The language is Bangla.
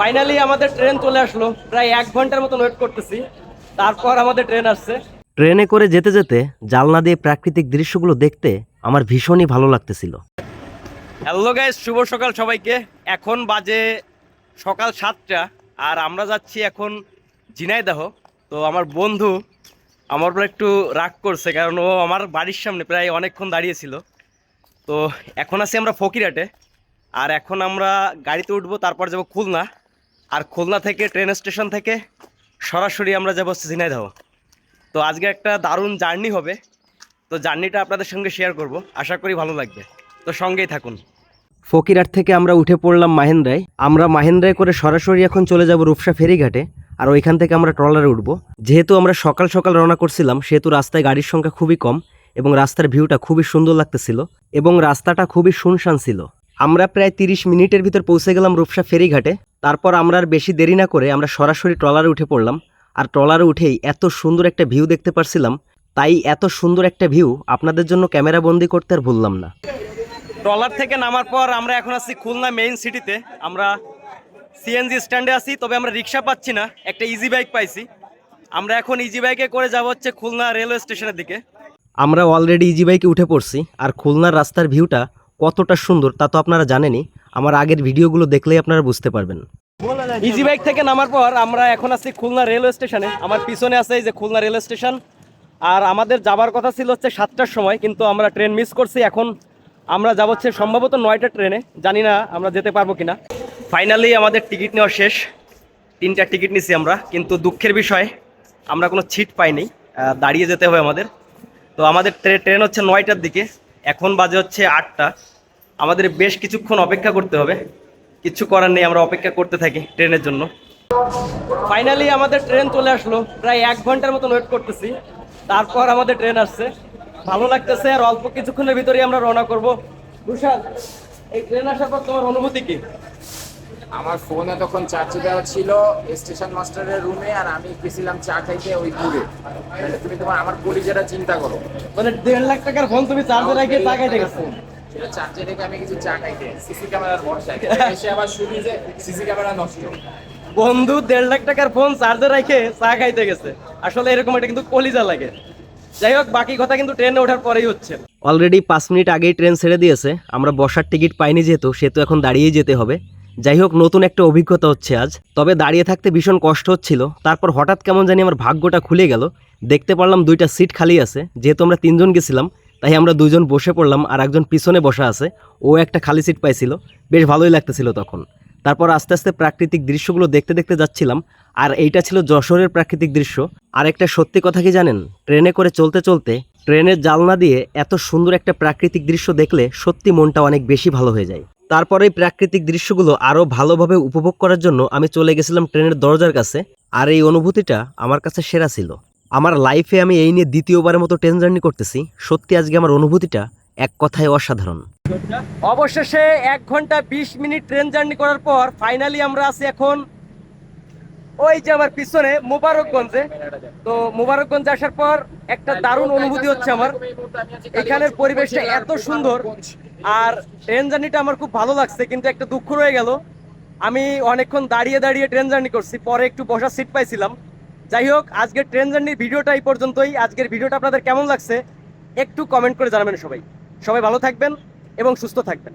ফাইনালি আমাদের ট্রেন চলে আসলো। প্রায় এক ঘণ্টার মতন ওয়েট করতেছি। তারপর আমাদের ট্রেন আসছে। ট্রেনে করে যেতে যেতে জালনা দিয়ে প্রাকৃতিক দৃশ্যগুলো দেখতে আমার ভীষণই ভালো লাগতেছিল। হ্যালো গাইস শুভ সকাল সবাইকে। এখন বাজে সকাল সাতটা আর আমরা যাচ্ছি এখন ঝিনাইদাহ। তো আমার বন্ধু আমার উপর একটু রাগ করছে কারণ ও আমার বাড়ির সামনে প্রায় অনেকক্ষণ দাঁড়িয়েছিল। তো এখন আছি আমরা ফকিরাটে আর এখন আমরা গাড়িতে উঠবো তারপর যাব খুলনা। আর খুলনা থেকে ট্রেন স্টেশন থেকে সরাসরি আমরা যাব ঝিনাইদাহ। তো আজকে একটা দারুণ জার্নি হবে। তো জার্নিটা আপনাদের সঙ্গে শেয়ার করব। আশা করি ভালো লাগবে। তো সঙ্গেই থাকুন। ফকিরহাট থেকে আমরা উঠে পড়লাম মাহেন্দ্রায়। আমরা মাহেন্দ্রায় করে সরাসরি এখন চলে যাব রূপসা ফেরিঘাটে। আর ওইখান থেকে আমরা ট্রলারে উঠবো। যেহেতু আমরা সকাল সকাল রওনা করছিলাম, সেহেতু রাস্তায় গাড়ির সংখ্যা খুবই কম এবং রাস্তার ভিউটা খুবই সুন্দর লাগতেছিল এবং রাস্তাটা খুবই শুনশান ছিল। আমরা প্রায় তিরিশ মিনিটের ভিতর পৌঁছে গেলাম রূপসা ফেরিঘাটে। তারপর আমরা আর বেশি দেরি না করে আমরা সরাসরি ট্রলারে উঠে পড়লাম। আর ট্রলারে উঠেই এত সুন্দর একটা ভিউ দেখতে পারছিলাম। তাই এত সুন্দর একটা ভিউ আপনাদের জন্য ক্যামেরা বন্দি করতে আর ভুললাম না। ট্রলার থেকে নামার পর আমরা এখন আছি খুলনা মেইন সিটিতে। আমরা সিএনজি স্ট্যান্ডে আছি, তবে আমরা রিক্সা পাচ্ছি না। একটা ইজি বাইক পাইছি। আমরা এখন ইজি বাইকে করে যাব হচ্ছে খুলনা রেলওয়ে স্টেশনের দিকে। আমরা অলরেডি ইজি বাইকে উঠে পড়ছি। আর খুলনার রাস্তার ভিউটা কতটা সুন্দর তা তো আপনারা জানেনই। আমার আগের ভিডিওগুলো দেখলেই আপনারা বুঝতে পারবেন। ইজি বাইক থেকে নামার পর আমরা এখন আছি খুলনা রেলওয়ে স্টেশনে। আমার পিছনে আছে এই যে খুলনা রেলওয়ে স্টেশন। আর আমাদের যাবার কথা ছিল হচ্ছে সাতটার সময়, কিন্তু আমরা ট্রেন মিস করছি এখন। আমরা যাব হচ্ছে সম্ভবত নয়টা ট্রেনে। জানি না আমরা যেতে পারব কিনা। ফাইনালি আমাদের টিকিট নেওয়া শেষ। তিনটা টিকিট নিছি আমরা, কিন্তু দুঃখের বিষয়, আমরা কোনো ছিট পাইনি। দাঁড়িয়ে যেতে হবে আমাদের। তো আমাদের ট্রে- ট্রেন হচ্ছে নয়টার দিকে। এখন বাজে হচ্ছে আটটা। আমাদের বেশ কিছুক্ষণ অপেক্ষা করতে হবে। কিছু করার নেই, আমরা অপেক্ষা করতে থাকি ট্রেনের জন্য। ফাইনালি আমাদের ট্রেন চলে আসলো। প্রায় এক ঘণ্টার মতন ওয়েট করতেছি। তারপর আমাদের ট্রেন আসছে। ভালো লাগতেছে আর অল্প কিছুক্ষণের ভিতরেই আমরা রওনা করব। তুষার এই ট্রেন আসার পর তোমার অনুভূতি কি? আমার ফোন এতক্ষণ চার্জে দেওয়া ছিল স্টেশন মাস্টারের রুমে আর আমি গেছিলাম চা খাইতে ওই দূরে। তুমি তোমার আমার কলিজাটা চিন্তা করো। মানে দেড় লাখ টাকার ফোন তুমি চার্জে রেখে টাকাইতে গেছো। সেটা চার্জে রেখে আমি কিছু চা খাইতে সিসি ক্যামেরার ভরসায় এসে আবার শুনি যে সিসি ক্যামেরা নষ্ট। বন্ধু দেড় লাখ টাকার ফোন চার্জে রেখে চা খাইতে গেছে। আসলে এরকম একটা কিন্তু কলিজা লাগে। যাই হোক বাকি কথা কিন্তু ট্রেনে ওঠার পরেই হচ্ছে। অলরেডি পাঁচ মিনিট আগেই ট্রেন ছেড়ে দিয়েছে। আমরা বসার টিকিট পাইনি যেহেতু সেহেতু এখন দাঁড়িয়েই যেতে হবে। যাই হোক নতুন একটা অভিজ্ঞতা হচ্ছে আজ। তবে দাঁড়িয়ে থাকতে ভীষণ কষ্ট হচ্ছিল। তারপর হঠাৎ কেমন জানি আমার ভাগ্যটা খুলে গেল। দেখতে পারলাম দুইটা সিট খালি আছে। যেহেতু আমরা তিনজন গেছিলাম, তাই আমরা দুইজন বসে পড়লাম আর একজন পিছনে বসা আছে। ও একটা খালি সিট পাইছিল। বেশ ভালোই লাগতেছিল তখন। তারপর আস্তে আস্তে প্রাকৃতিক দৃশ্যগুলো দেখতে দেখতে যাচ্ছিলাম। আর এইটা ছিল যশোরের প্রাকৃতিক দৃশ্য। আর একটা সত্যি কথা কি জানেন? ট্রেনে করে চলতে চলতে ট্রেনের জালনা দিয়ে এত সুন্দর একটা প্রাকৃতিক দৃশ্য দেখলে সত্যি মনটা অনেক বেশি ভালো হয়ে যায়। তারপরে এই প্রাকৃতিক দৃশ্যগুলো আরও ভালোভাবে উপভোগ করার জন্য আমি চলে গেছিলাম ট্রেনের দরজার কাছে, আর এই অনুভূতিটা আমার কাছে সেরা ছিল। আমার লাইফে আমি এই নিয়ে দ্বিতীয়বারের মতো ট্রেন জার্নি করতেছি। সত্যি আজকে আমার অনুভূতিটা এক কথায় অসাধারণ। অবশেষে এক ঘণ্টা বিশ মিনিট ট্রেন জার্নি করার পর ফাইনালি আমরা আছি এখন ওই যে আমার পিছনে মুবারকগঞ্জে, তো মুবারকগঞ্জে আসার পর একটা দারুণ অনুভূতি হচ্ছে আমার। এখানের পরিবেশটা এত সুন্দর আর ট্রেন জার্নিটা আমার খুব ভালো লাগছে, কিন্তু একটা দুঃখ রয়ে গেল। আমি অনেকক্ষণ দাঁড়িয়ে দাঁড়িয়ে ট্রেন জার্নি করছি, পরে একটু বসার সিট পাইছিলাম। যাই হোক, আজকের ট্রেন জার্নির ভিডিওটা এই পর্যন্তই। আজকের ভিডিওটা আপনাদের কেমন লাগছে, একটু কমেন্ট করে জানাবেন সবাই। সবাই ভালো থাকবেন এবং সুস্থ থাকবেন।